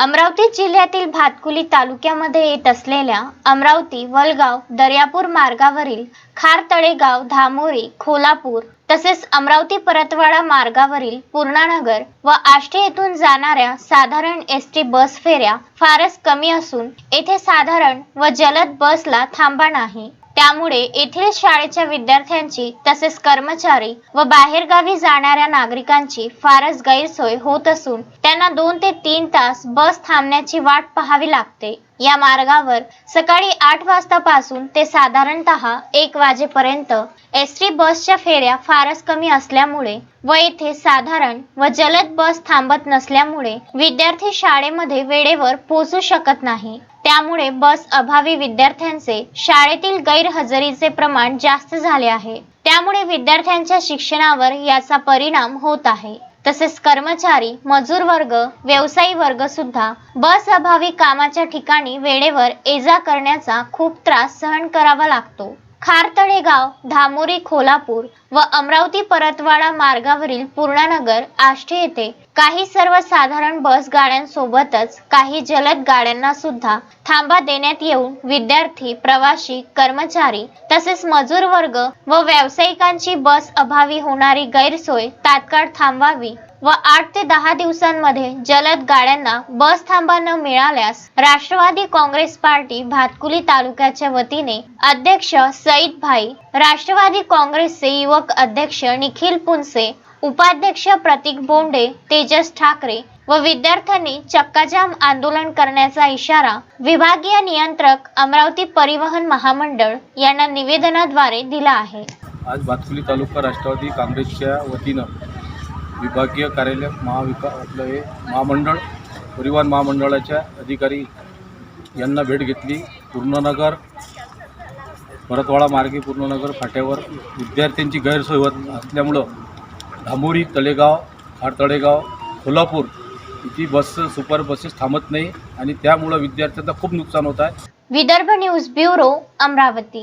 अमरावती जिल्ह्यातील भातकुली तालुक्यामध्ये येत असलेल्या अमरावती वलगाव दर्यापूर मार्गावरील खारतळेगाव धामोरी खोलापूर तसेच अमरावती परतवाडा मार्गावरील पूर्णानगर व आष्टे येथून जाणाऱ्या साधारण एस टी बस फेऱ्या फारच कमी असून येथे साधारण व जलद बसला थांबा नाही. त्यामुळे येथील शाळेच्या विद्यार्थ्यांची तसेच कर्मचारी व बाहेरगावी जाणाऱ्या नागरिकांची फारच गैरसोय होत असून त्यांना दोन ते तीन तास बस थांबण्याची वाट पाहावी लागते. या मार्गावर सकाळी आठ वाजतापासून ते साधारणतः एक वाजेपर्यंत एस टी बसच्या फेऱ्या फारच कमी असल्यामुळे व येथे साधारण व जलद बस थांबत नसल्यामुळे विद्यार्थी शाळेमध्ये वेळेवर पोहोचू शकत नाही. त्यामुळे बस अभावी विद्यार्थ्यांचे शाळेतील गैरहजेरीचे प्रमाण जास्त झाले आहे. त्यामुळे विद्यार्थ्यांच्या शिक्षणावर याचा परिणाम होत आहे. तसेच कर्मचारी मजूर वर्ग व्यवसायी वर्ग सुद्धा बस अभावी कामाच्या ठिकाणी वेळेवर ये जा करण्याचा खूप त्रास सहन करावा लागतो. खारतळे गाव धामोरी खोलापूर व अमरावती परतवाडा मार्गावरील पूर्णानगर आष्टे येथे काही सर्वसाधारण बस गाड्यांसोबतच काही जलद गाड्यांना सुद्धा थांबा देण्यात येऊन विद्यार्थी प्रवासी कर्मचारी तसेच मजूर वर्ग व व्यावसायिकांची बस अभावी होणारी गैरसोय तात्काळ थांबवावी व आठ ते दहा दिवसांमध्ये जलद गाड्यांना बस थांबा न मिळाल्यास राष्ट्रवादी काँग्रेस पार्टी भातकुली तालुक्याच्या वतीने अध्यक्ष सईद भाई राष्ट्रवादी काँग्रेसचे युवक अध्यक्ष निखिल पुनसे उपाध्यक्ष प्रतीक बोंडे तेजस ठाकरे व विद्यार्थ्यांनी चक्काजाम आंदोलन करण्याचा इशारा विभागीय नियंत्रक अमरावती परिवहन महामंडळ यांना निवेदनाद्वारे दिला आहे. आज भातकुली तालुका राष्ट्रवादी काँग्रेसच्या वतीनं विभागीय कार्यालय महाविका आपलं हे महामंडळ परिवहन महामंडळाच्या अधिकारी यांना भेट घेतली. पूर्णनगर परतवाडा मार्गे पूर्णनगर फाट्यावर विद्यार्थ्यांची गैरसोय होत असल्यामुळं धामोरी तळेगाव खार तळेगाव कोल्हापूर इथे बस सुपर बसेस थांबत नाही आणि त्यामुळं विद्यार्थ्यांचं खूप नुकसान होत आहे. Vidarbha news bureau Amravati.